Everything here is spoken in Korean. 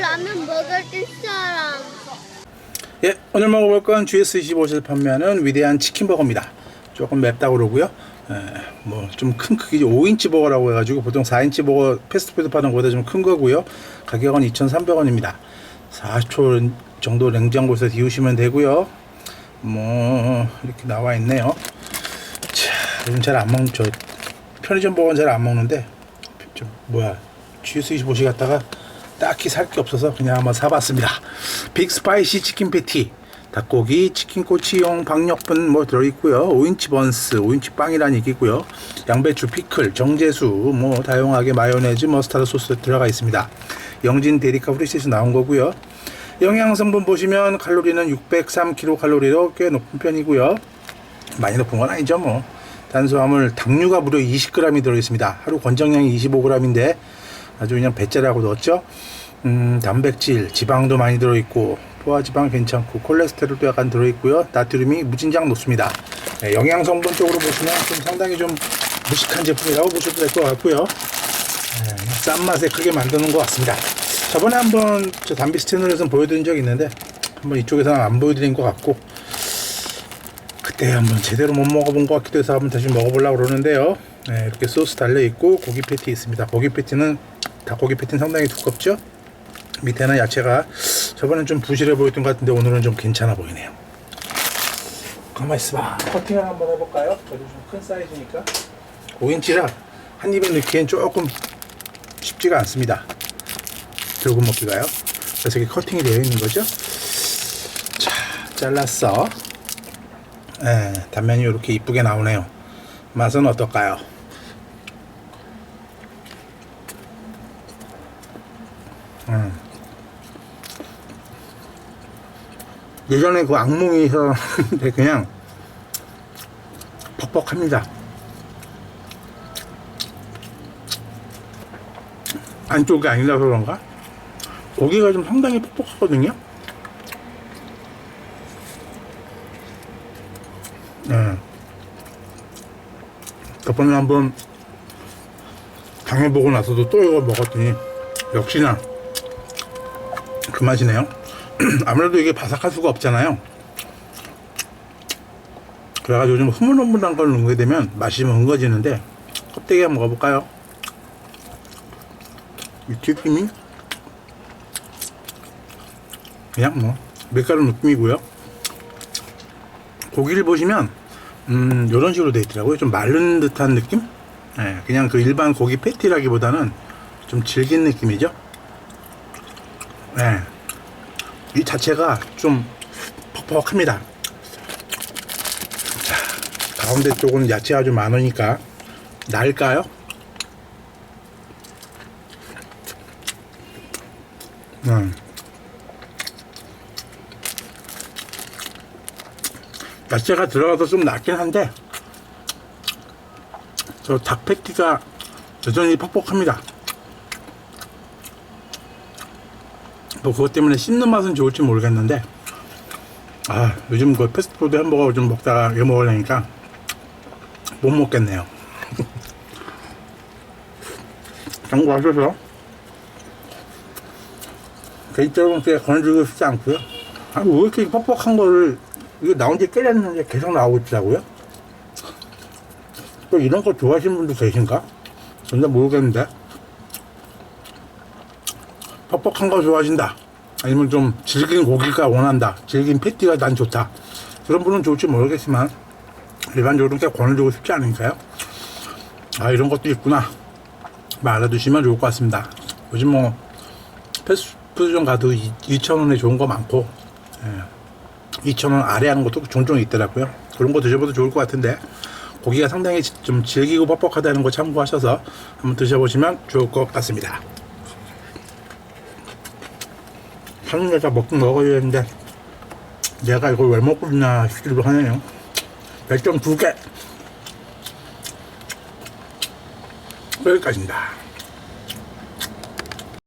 라면 먹을 사람. 예, 오늘 먹어볼 건 GS25에서 판매하는 위대한 치킨버거입니다. 조금 맵다고 그러고요. 뭐 좀 큰 크기 5인치 버거라고 해가지고 보통 4인치 버거 패스트푸드 파는 것보다 좀 큰 거고요. 가격은 2,300원입니다. 40초 정도 냉장고에서 데우시면 되고요. 뭐 이렇게 나와 있네요. 자, 요즘 잘 안 먹는 저 편의점 버거는 잘 안 먹는데 좀 뭐야 GS25시 갔다가 딱히 살 게 없어서 그냥 한번 사봤습니다. 빅 스파이시 치킨 패티, 닭고기, 치킨 꼬치용 박력분 뭐 들어있고요. 5인치 번스, 5인치 빵이란 얘기고요. 양배추, 피클, 정제수, 뭐 다양하게 마요네즈, 머스타드 소스 들어가 있습니다. 영진 데리카 프리셋에서 나온 거고요. 영양 성분 보시면 칼로리는 603kcal로 꽤 높은 편이고요. 많이 높은 건 아니죠 뭐. 탄수화물, 당류가 무려 20g이 들어있습니다. 하루 권장량이 25g인데 아주 그냥 배짜라고 넣었죠. 음, 단백질, 지방도 많이 들어있고 포화지방 괜찮고 콜레스테롤도 약간 들어있고요. 나트륨이 무진장 높습니다. 네, 영양 성분 쪽으로 보시면 좀 상당히 좀 무식한 제품이라고 보셔도 될 것 같고요. 네, 싼 맛에 크게 만드는 것 같습니다. 저번에 한번 저 담비스 채널에서 보여드린 적이 있는데 한번 이쪽에서는 안 보여드린 것 같고 그때 한번 제대로 못 먹어본 것 같기도 해서 한번 다시 먹어보려고 그러는데요. 네, 이렇게 소스 달려 있고 고기 패티 있습니다. 고기 패티는 닭고기 패티는 상당히 두껍죠. 밑에는 야채가 저번엔 좀 부실해 보였던 것 같은데 오늘은 좀 괜찮아 보이네요. 가만 있어봐. 커팅을 한번 해볼까요? 저도 좀 큰 사이즈니까 5인치라 한 입에 넣기엔 조금 쉽지가 않습니다. 들고 먹기가요. 그래서 이게 커팅이 되어 있는 거죠. 자, 잘랐어. 예, 단면이 이렇게 이쁘게 나오네요. 맛은 어떨까요? 음. 예전에 그 악몽이서 그냥 퍽퍽합니다. 안쪽이 아니라서 그런가? 고기가 좀 상당히 퍽퍽하거든요. 네. 저번에 한번 당해보고 나서도 또 이거 먹었더니 역시나 그 맛이네요. 아무래도 이게 바삭할 수가 없잖아요. 그래가지고 좀 흐물흐물한 걸 넣게 되면 맛이 좀 흥거지는데 껍데기 한번 먹어볼까요? 이 튀김이 그냥 뭐 밀가루 느낌이고요. 고기를 보시면 음 이런 식으로 되어 있더라고요. 좀 마른 듯한 느낌? 예, 그냥 그 일반 고기 패티라기보다는 좀 질긴 느낌이죠. 예. 이 자체가 좀 퍽퍽합니다. 자, 가운데 쪽은 야채 아주 많으니까 날까요? 음. 야채가 들어가서 좀 낫긴 한데 저 닭 패티가 여전히 퍽퍽합니다. 뭐 그것 때문에 씹는 맛은 좋을지 모르겠는데 아 요즘 그 패스트푸드 햄버거 좀 먹다가 이거 먹으려니까 못 먹겠네요. 참고하셔서 개인적으로 권해주고 싶지 않고요. 아니 왜 이렇게 퍽퍽한 거를 이거 나온 지 깨졌는데 계속 나오고 있더라고요. 또 이런 거 좋아하시는 분도 계신가? 전혀 모르겠는데. 퍽퍽한 거 좋아하신다. 아니면 좀 질긴 고기가 원한다. 질긴 패티가 난 좋다. 그런 분은 좋을지 모르겠지만, 일반적으로 그렇게 권해주고 싶지 않으니까요. 아, 이런 것도 있구나. 뭐 알아두시면 좋을 것 같습니다. 요즘 뭐, 패스트푸드점 가도 2,000원에 좋은 거 많고, 예. 2,000원 아래 하는 것도 종종 있더라고요. 그런 거 드셔봐도 좋을 것 같은데, 고기가 상당히 좀 질기고 뻑뻑하다는 거 참고하셔서 한번 드셔보시면 좋을 것 같습니다. 하는 데다 먹긴 먹어야 되는데, 내가 이걸 왜 먹고 있나 싶기도 하네요. 별점 두 개. 여기까지입니다.